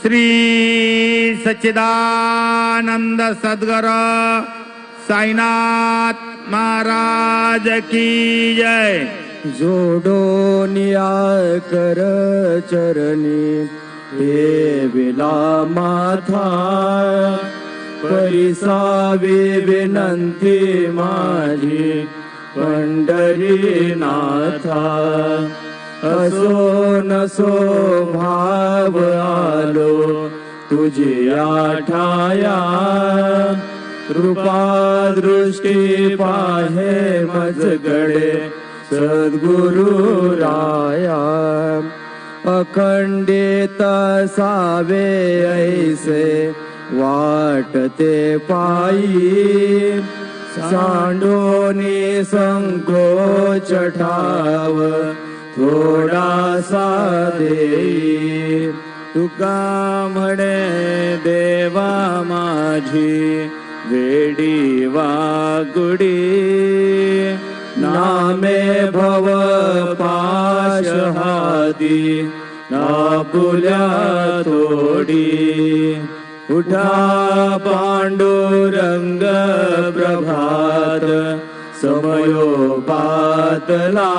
श्री सच्चिदानंद सद्गुर साईनाथ महाराज की जय। जोडोनिया कर चरणी हे विला माथा परिसावी विनंती माझी पंढरीनाथा असो नसो भाव आलो तुझी आठाया दृष्टी पाहे मजगडे सद्गुरु राया। अखंडित सावे ऐसे वाटते पायी सांडोनी संकोच ठाव। थोडासा देई तुका म्हणे देवा माझी वेडी वागुडी नामे भव पाश हादी नापुल्या थोडी. उठा पांडुरंग प्रभात समयो पातला.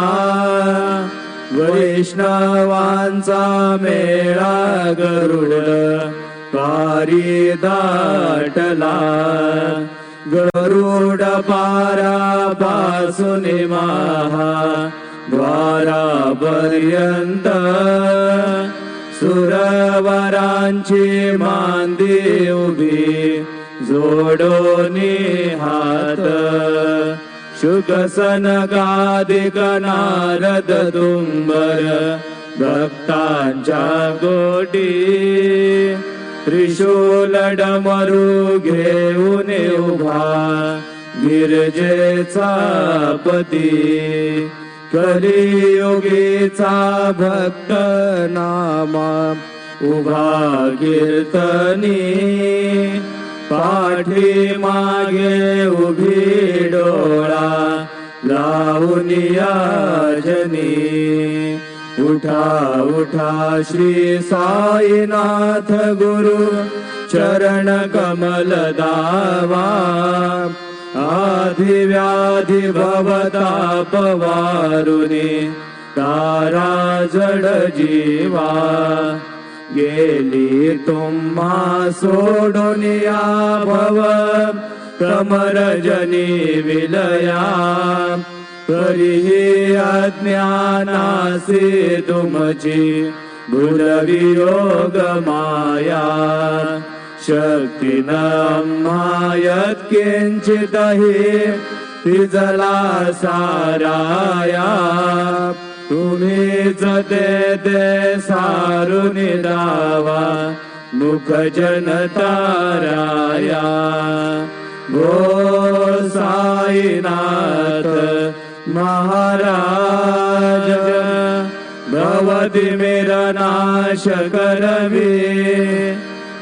वैष्णवांचा मेळा गरुड पारी दाटला. गरुड पारा पासून महा द्वारा पर्यंत सुरवरांची मांदी उभी जोडोनी हात. शुक सनकादिक नारद तुंबर भक्तांच्या गोटी त्रिशूल डमरू घेऊन उभा गिरजेचा पती कलियुगीचा भक्त नामा उभा कीर्तनी पाठी मागे उभी डोळा लावून जनी. उठा उठा श्री साईनाथ गुरु चरण कमल दावा. आधी व्याधी भवता वारुनी तारा जड जीवा. गेली तुम्हा सोडून या भव कमरजनी विलया. तरीही अज्ञानासी तुमची भुलवियोग माया. शक्तीन मायत किंचितही तिजला साराया. तुम्ही ते ते सारून दावा मुख जनताराया गो साईनाथ महाराज भवती मेरा नाश करवी।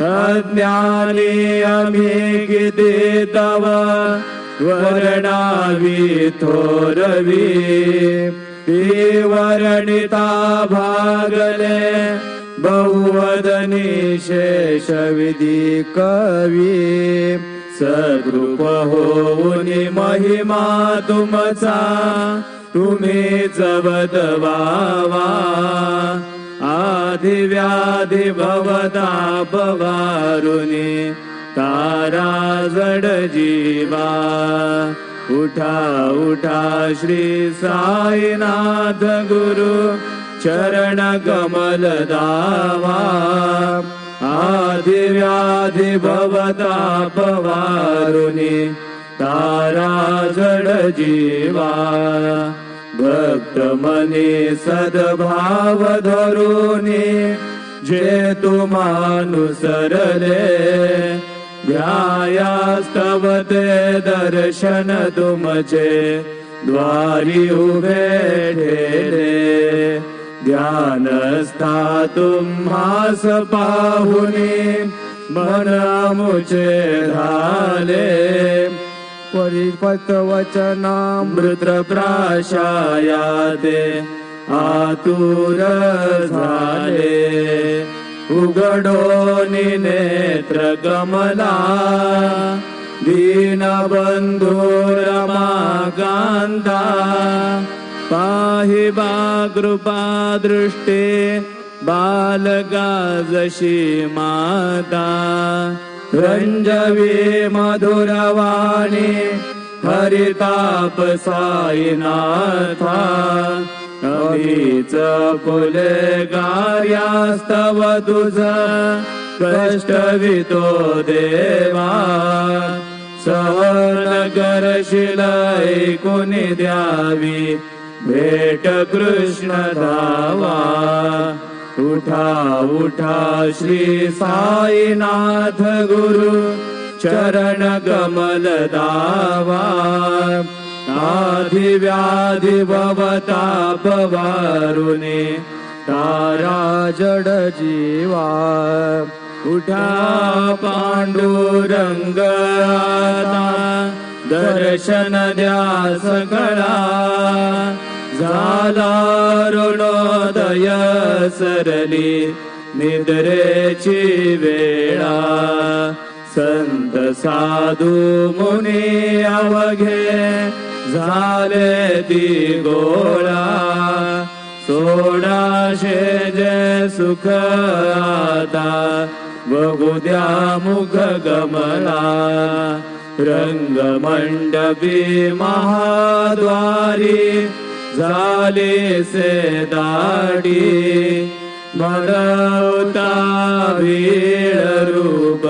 अज्ञानी आम्ही किती तव वर्णावी थोरवी। वर्णिता भागले बहुवदनी शेष विधी कवी सद्रूप होऊन महिमा तुमचा तुम्ही जवत वावा आधी व्याधी भवदा पवारुनी तारा जड जीवा उठा उठा श्री साईनाथ गुरु चरण कमल दावा। आधी व्याधी भवता पवारुनी तारा जड जीवा। भक्त मने सद्भाव धरुनी जे तुमानुसरले ्यायास्तवदे दर्शन तुमचे द्वारि ऊभेरे ज्ञानस्थातुम् बाहुनि मनमुचे धाले परिपथवचनामृत प्राशाया ते आतुर उगडो निनेत्र कमला दीनबन्धो गान्धा पाहि वा कृपा दृष्टे बालगाजशी माता रञ्जवे मधुरवाणी हरितापसायिनाथा साईनाथा फुले कार्यास्तव तुझ कष्टवितो देवा. सहन करशील ऐकुनी द्यावी? भेट कृष्ण धावा. उठा उठा श्री साईनाथ गुरु चरण कमल दावा. आधि व्याधि तारा जड जीवा उठा पांडुरंग दर्शन द्या सकळा झाला ऋणोदय सरली निद्रेची वेळा. संत साधू मुनी अवघे झाले ती गोळा सोडाशे जय सुख आता बघू द्या मुख गमला रंगमंडपी महाद्वारी झाले से दाडी रूप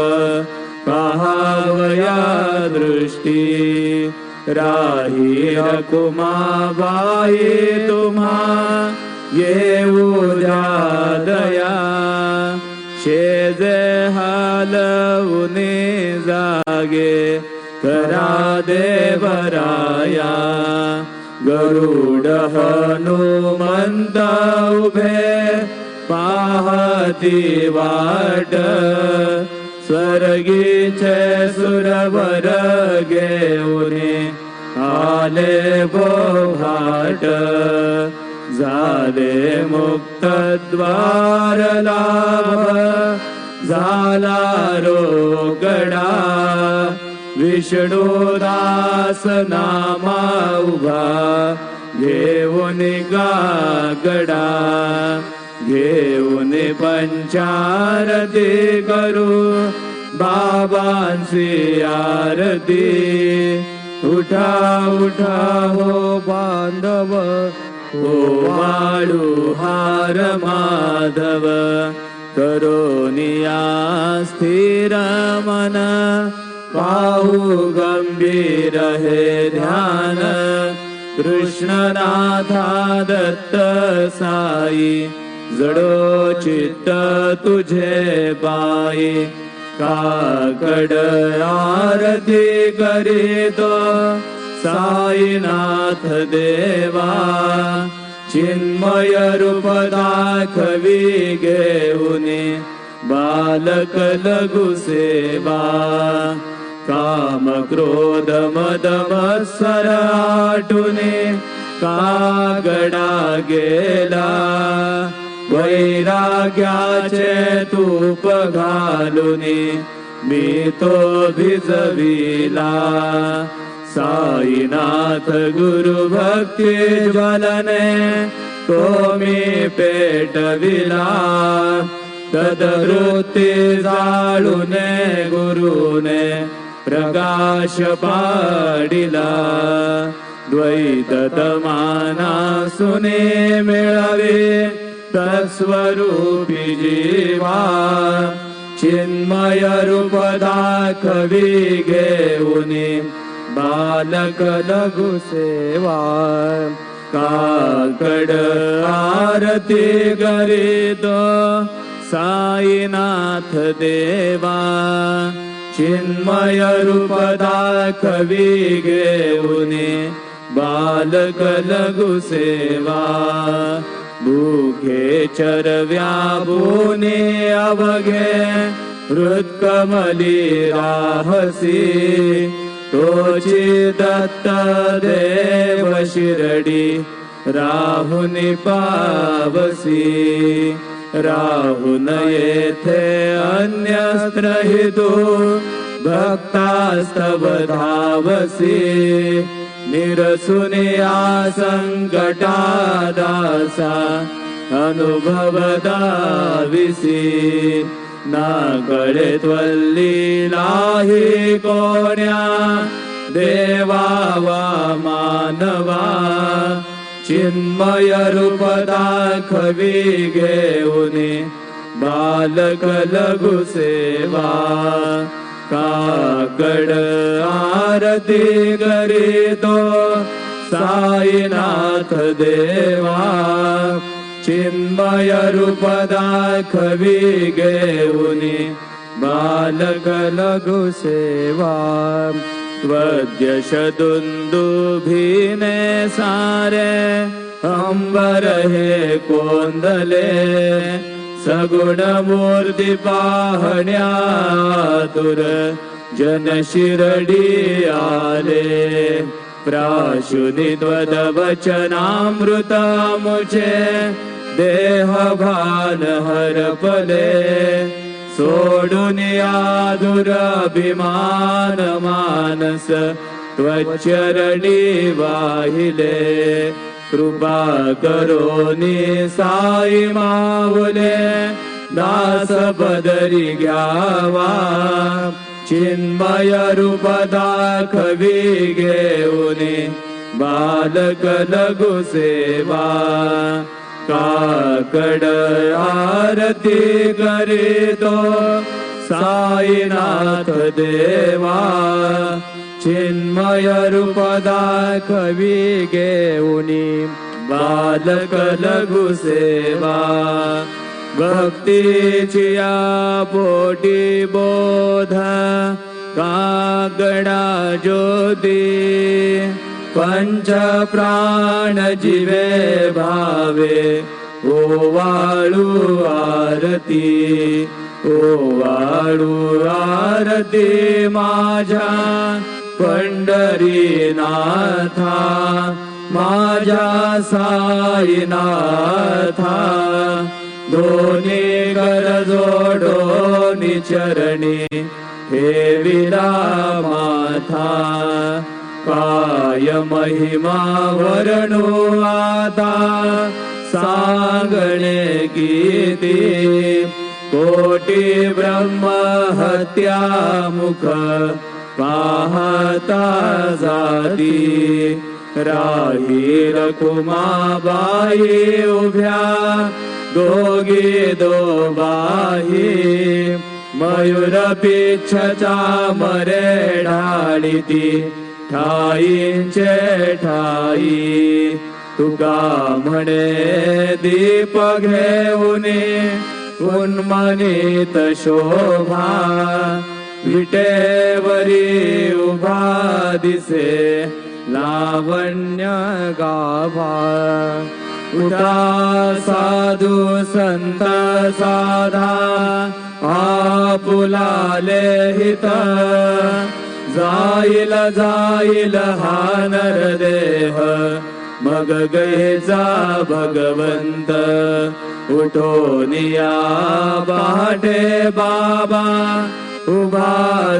पहावया दृष्टी राही द्या। शेजे हालवुने जागे करा देवराया। गरुड हनुमंत उभे पाहती वाट स्वर्गे च सुरवरगे उने आले बोभाले मुक् नामा उभा विष्णोदासनामाभा गडा घेऊन पंचारती करू बाबांची आरती। उठा उठा हो बांधव हो वाळू हार माधव। करोनिया स्थिर मन पाहू गंभीर हे ध्यान। कृष्णनाथा दत्त साई जडो चित्त तुझे पायी काकड आरती करीतो साईनाथ देवा चिन्मय रूप दाखवी घेऊने बालक लघु सेवा काम क्रोध मद मत्सर आटुने कागडा गेला वैराग्याचे तूप घालून मी तो भिजविला. साईनाथ गुरु भक्ती ज्वलने तो मी पेटविला. तदवृत्ती जाळूने गुरुने प्रकाश पाडिला. द्वैत तमाना सुने मिळावे. तत्स्वरूपि जीवा चिन्मयरूपदा कवि गेवुनि बालक लघु सेवा काकड गरे साय साईनाथ देवा चिन्मयरूपदा कवि गेवुनि बालक लघु सेवा भूखे चरव्याबुने अवघे हृत्कमली राहसी। देव शिरडी राहुनि पावसी। येथे अन्यस्त्र हितू भक्तास्तव धावसी निरसुनया सङ्कटा अनुभवदा विसि। न करे त्वल्लीलाहि कोण्या देवा वा मानवा। चिन्मयरूपदा चिन्मयरूपवि बालक लघुसेवा काकड आरती करीतो साईनाथ देवा चिन्मय रूप दाखवी घेऊन बालक लघु सेवा त्वद्यशदुन्दुभिने सारे अंबर हे सगुणमूर्ति पाहन्यानशिरडि आले। प्राशुनि द्वदवचनामृता हरपले सोडुनि त्वच्चरणि वाहिले। कृपा करोनी साई मावले दास दाखवी घेऊन बालक लघु सेवा। काकड आरती करीतो साईनाथ देवा मयरूप कवि गे उ बालक लघुसेवा भक्ति चिया पोटी बोध का गणा ज्योति पञ्चप्राण जीवे भावे ओ वाळु आरती। ओ वाळु आरती माझा। पंढरीनाथा माझ्या साईनाथा. दोन्ही कर जोडोनी चरणी हे विरा माथा काय महिमा वर्णो आता सांगणे गीती. कोटी ब्रह्म हत्या मुख पाहता जाती. राही कुमाबाई उभ्या दोघी दोबाही मयूर पिच्छचा मरे ढाळीती. ठाईंचे ठाई. तुका म्हणे दीप घेऊन उन्मनित शोभा. विटेवरी उभा दिसे लावण्य गाभा। उठा साधू संत साधा आपुलाले हित। जाईल जाईल हा नरदेह मग जा भगवंत। उठो निया पहाटे बाबा उभा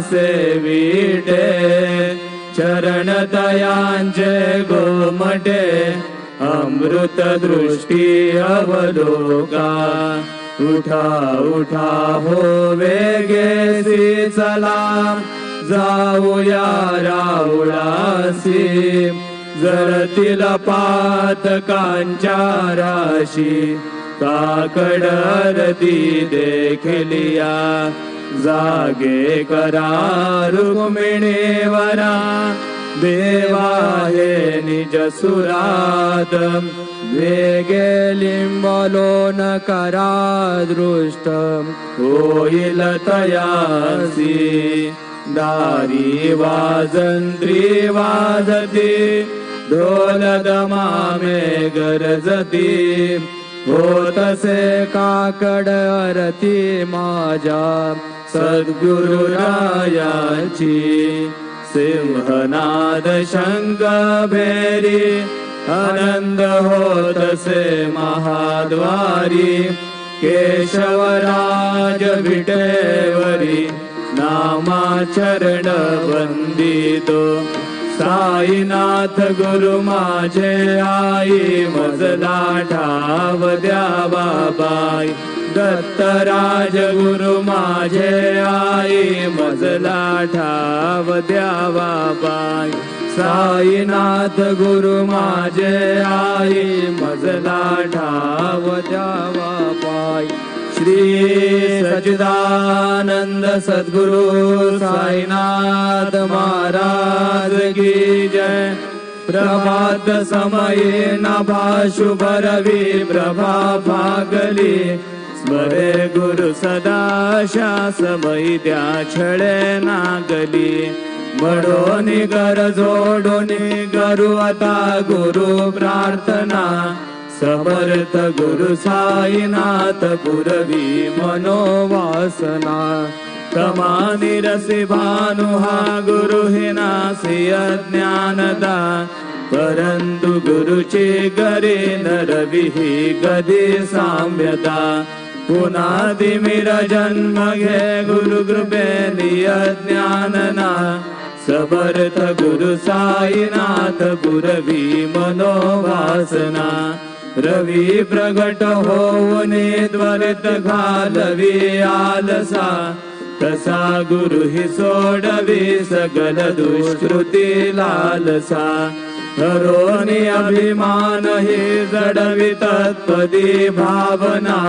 विटे चरण तयांचे गोमटे अमृत दृष्टी अवलोका. उठा उठा हो वेगेसी चला जाऊया राऊळासी जरतील पातकांच्या राशी. काकडरती देखलिया. जागे करा देवाये निज सुरादम् वे गे लिम्बलो न करा दृष्टम् होयिलतयासि दारी वाजन्त्री वाजति ढोलदमामे गरजति। होतसे काकडरति माजा सद्गुरु राया जी आनन्द होतसे महाद्वारि केशवराज विटेवरि नामाचरण वन्दितो साईनाथ गुरु माझे माय मज बाबाई। दत्तराज गुरु माझे आई मजला ठाव द्यावा बाई. साईनाथ गुरु माझे आई मजला ठाव द्यावा पाय श्री सच्चिदानंद सद्गुरु साईनाथ महाराज की जय. प्रभात समये नभा शुभ रवी प्रभा भागली स्मरे गुरु सदा समयी त्या छळे नागली. म्हणून गर जोडून गरु आता गुरु प्रार्थना. समर्थ गुरु साईनाथ पुरवी मनोवासना. कमानी रसी भानु हा गुरु हिना नासी ज्ञानदा. परंतु गुरुचे गरे नरविही गदी साम्यता पुन्हा दिमिर जन्म घे गुरु कृपे ज्ञानना समर्थ गुरु साईनाथ गुरवी मनोवासना। रवी प्रगट होऊने द्वरित घालवी आलसा। तसा गुरु हि सोडवी सकल दुष्कृती लालसा। हरोनी अभिमान हि जडवी तत्पदी भावना।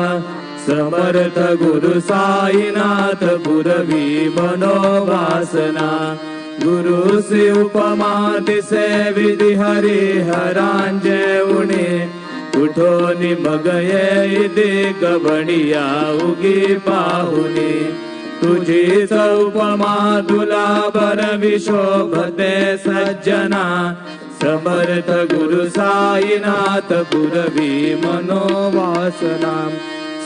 समर्थ गुरु साईनाथ पुरवी मनोवासना। गुरु से उपमा दिसे विधि हरी हरांजे उणे। उठोनी मग ये दे गवणिया उगी पाहुनी। तुझी उपमा तुला बर विशोभते सज्जना। समर्थ गुरु साईनाथ पुरवी मनोवासना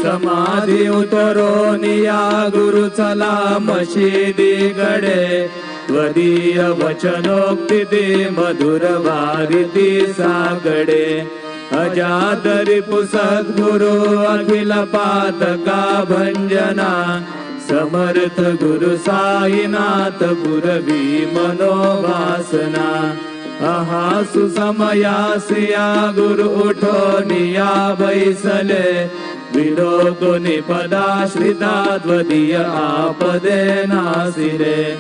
समाधी उतरोनिया गुरु चला मशिदी गडे. त्वदीय वचनोक्ती दे मधुर वारिती सागडे. अजादरी पुसक गुरु अखिल पातका भंजना. समर्थ गुरु साईनाथ पुरवी मनोवासना. अहा सुसमयासिया गुरु उठो निया बैसले. विलोकुनि पदाश्रिता आपदे नासिरे।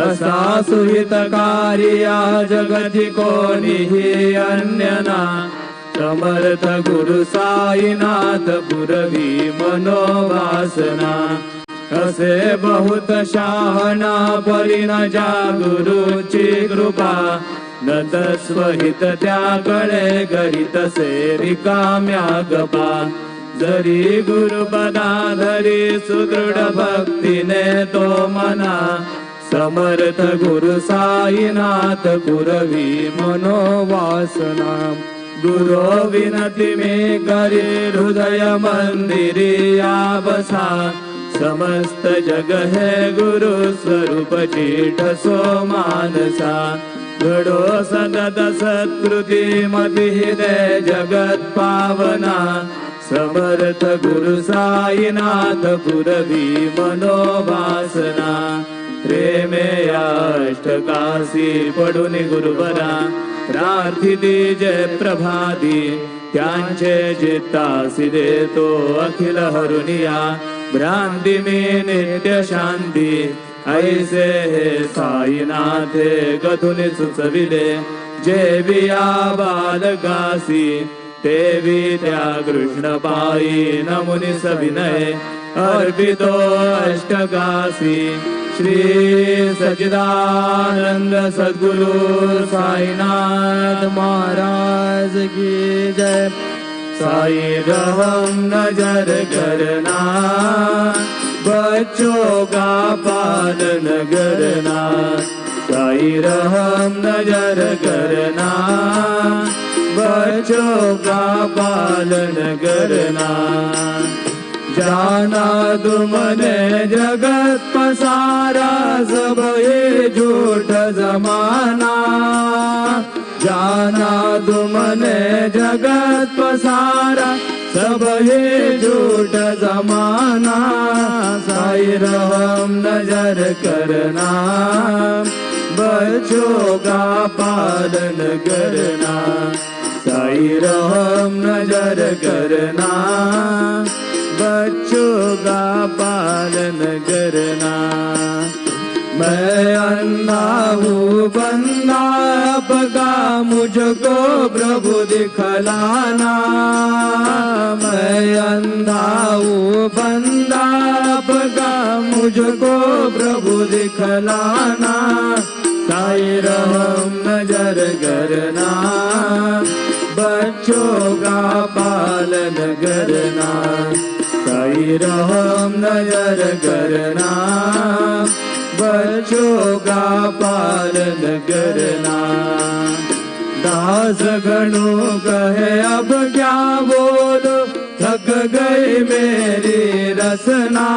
असा सुहितकार्या जगति कोणीही अन्यना। समर्थ गुरु साईनाथ पुरवी मनोवासना। असे बहुत शाहना परिण जा गुरुची कृपा। न तस्वहित त्याकडे गरीत से रिकाम्या गपा जरी गुरुपदा धरी सुदृढ भक्तीने तो मना। समर्थ गुरु साईनाथ पुरवी मनोवासना। गुरो विनती मे करी हृदय मंदिरी बसा समस्त जग है गुरु स्वरूप चीठ सो मानसा। घडो सतत सत्कृती मती हृदय जगत पावना समर्थ गुरु साईनाथ पुरवी मनोवासना। प्रेमे अष्टकाशी पडून गुरुबरा प्रार्थिते जय प्रभादी त्यांचे जितासी देतो अखिल हरुनिया। भ्रांती मे नित्य शांती ऐसे हे साईनाथे गधुनी सुचविले। जे बिया बालकासी देवी त्या कृष्ण पायी नमुनी सविनय अर्पितो अष्टकासी. श्री सचिदानंद सद्गुरु साईनाथ महाराज की जय. साई रहम नजर करना बच्चों का पालन करना. साई रहम नजर करना बच्चों का पालन करना? जाना तुमने जगत पसारा सब ये झूठ जमाना। जाना तुमने जगत पसारा सब ये झूठ जमाना। साई रहम नजर करना। बच्चों का पालन करना। साई रहम नजर करना बच्चों का पालन करना। मैं अन्ना हूँ बंदा बगा मुझको प्रभु दिखलाना। मैं अंधा हूँ बंदा बगा मुझको प्रभु दिखलाना। साई रहम नजर करना बच्चों का पालन करना सही रहम नजर करना बच्चों का पालन करना दास गणो कहे अब क्या बोलो? थक गई मेरी रसना।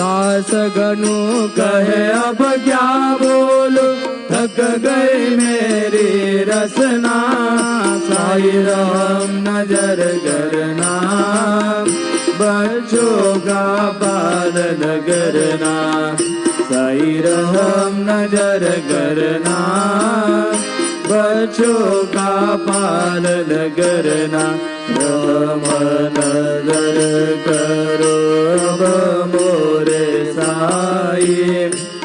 दास गणो कहे अब क्या बोलो? थक गई मेरी रसना साई राम नजर करना बच्चों का पालन करना साई राम नजर करना बच्चों का पालन करना राम नजर करो अब मोरे साई।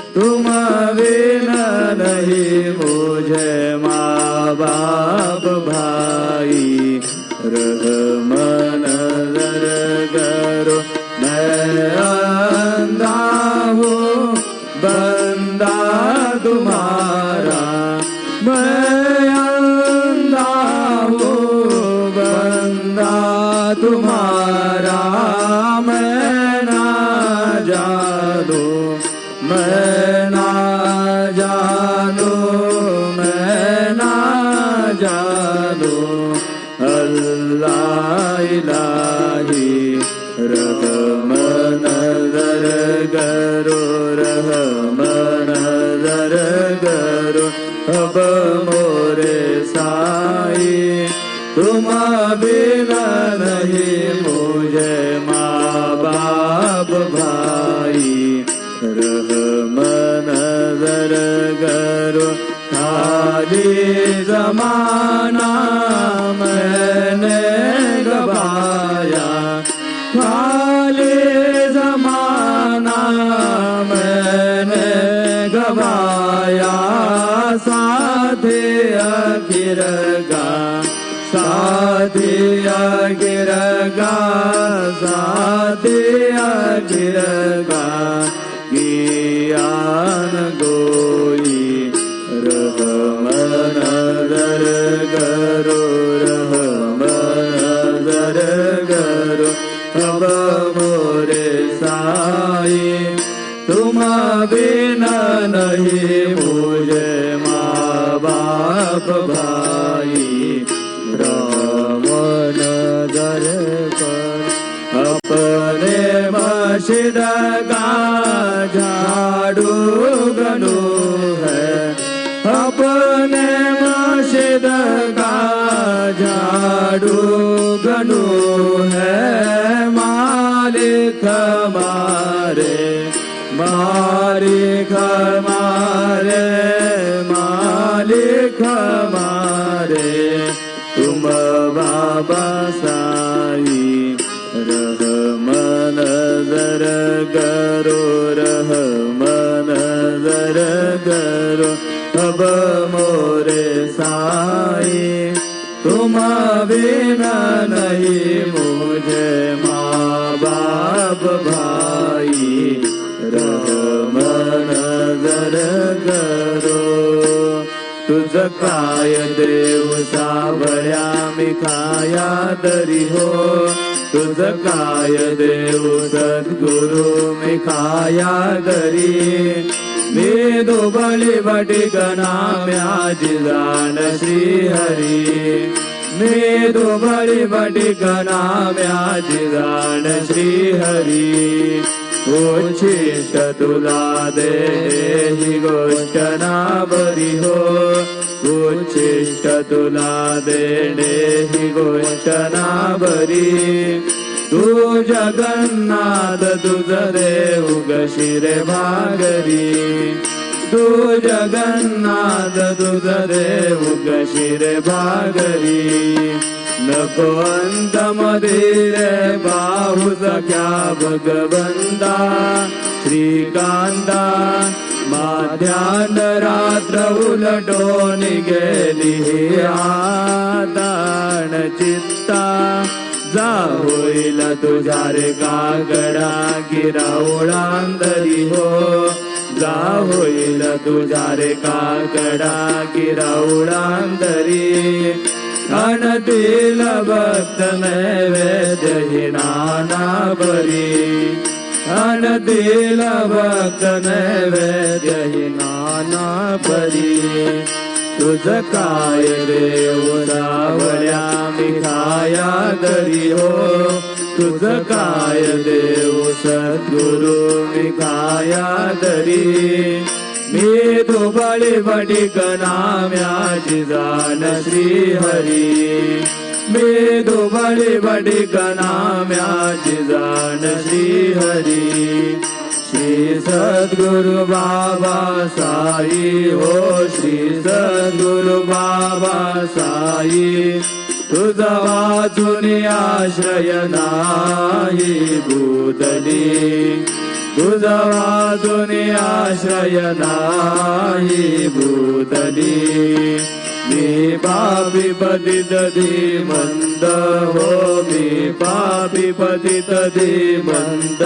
नहीं मुझे माँ बाप भाई रहम जमाना शिरगा झाडू झाड अब मोरे साई तुम बिना नहीं मुझे माँ बाप भाई। रहम नजर करो तुझ काय देव सावळ्या मी खाया तरी हो। तुझ काय देव सद्गुरु मी खाया तरी। वेदो दो श्रीहरि। वेदो गणाजिदा श्रीहरि गोच्छिष्ट तुला देहि दो भि वडि गणाजिदा न हो। ओष्ठला देणे हि गोष्ठना तू जगन्नाथ तुझ देव गशिरे भागरी. तू जगन्नाथ तुझ देव गशिरे भागरी. नको अंत रे बाहू सख्या भगवंता. श्रीकांता माध्यान रात्र उलटून गेली आदान चित्ता. जा होईल तुझा रे कागडा गिरावळांदरी हो. जा होईल तुझा रे कागडा गिरावळांदरी अनतील भक्त नैवेद्य हि नाना बरी अनतील भक्त नैवेद्य हि नाना बरी तुझ काय देव सावळ्या मिठाया दरी हो. तुझ काय देव सद्गुरु मिठाया दरी मी दुबळी बडी गणाम्याची जाण श्री हरी मी दुबळी बडी गणाम्याची जाण श्री हरी श्री सद्गुरु बाबा साई हो श्री सद्गुरु बाबा साई तुझा वाचून आश्रय नाही भूतली तुझा वाचून आश्रय नाही भूतली मी पापी पतित मंद हो मी पापी पतित मंद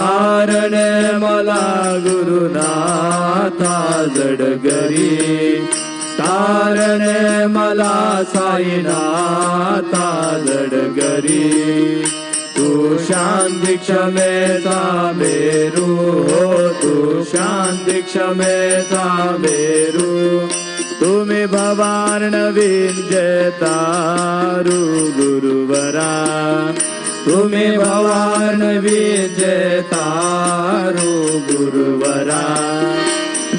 तारण मला गुरुनाथा जडगरी. तारण मला साईनाथा जडगरी. तू शांती क्षमेचा मेरू हो तू शांती क्षमेचा मेरू. तुम्ही भवान नवीन जयतारू गुरुवरा. तुम्ही भवान विजय गुरुवरा।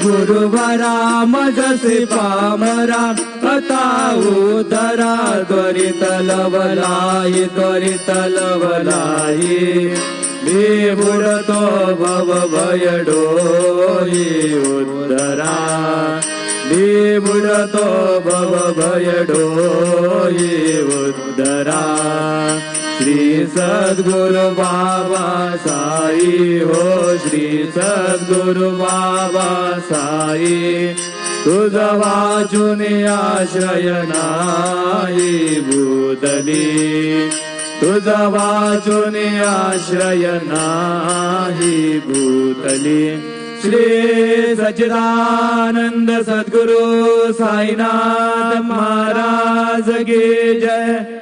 गुरुवरा मजसी पामरा अताऊ धरा त्वरित लवलाई त्वरित लवलाई मी बुडतो भव भयडोई उदरा मी बुडतो भव भयडोई उद्धरा श्री सद्गुरु बाबा साई हो श्री सद्गुरु बाबा साई। तुझ वाचून आश्रय नाही भूतली। तुझ वाचून आश्रय नाही भूतली। श्री सच्चिदानंद सद्गुरु साईनाथ महाराज की जय